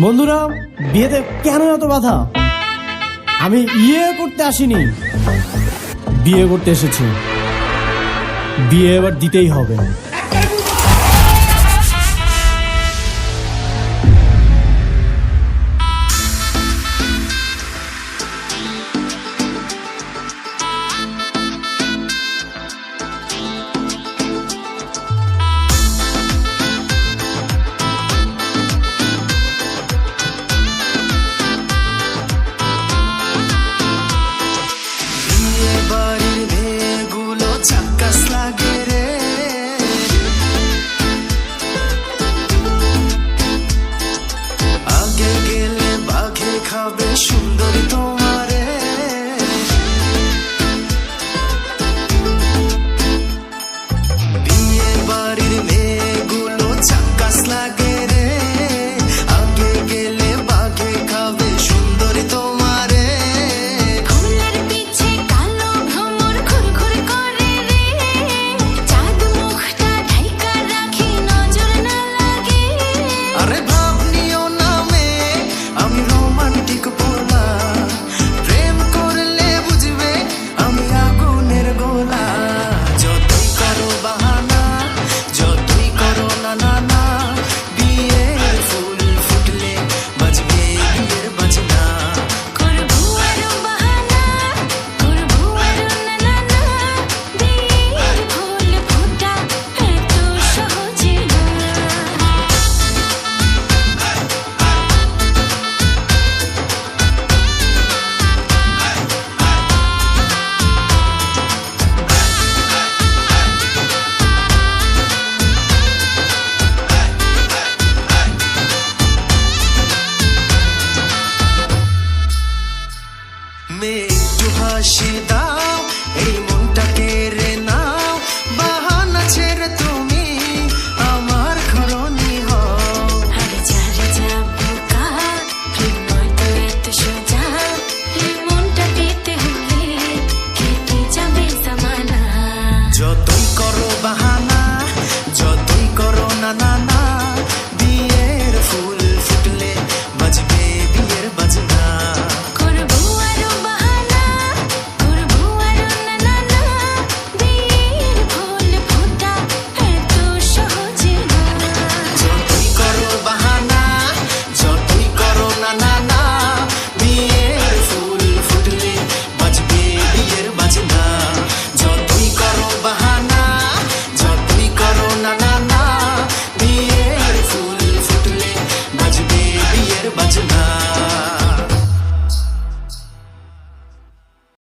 বন্ধুরা, বিয়েতে কেন এত বাধা? আমি ইয়ে করতে আসিনি। বিয়ে করতে এসেছি। বিয়ে এবার দিতেই হবে। হবে সুন্দর তো। ভালোবাসি দাও এই মনটা কেড়ে নাও। বাহানা ছেড়ে তুমি আমার খরণি হও। আমি যারে যাব কাল এত সোজা। এই মনটা পেতে হলে কেটে যাবে জামানা। যতই করো বাহানা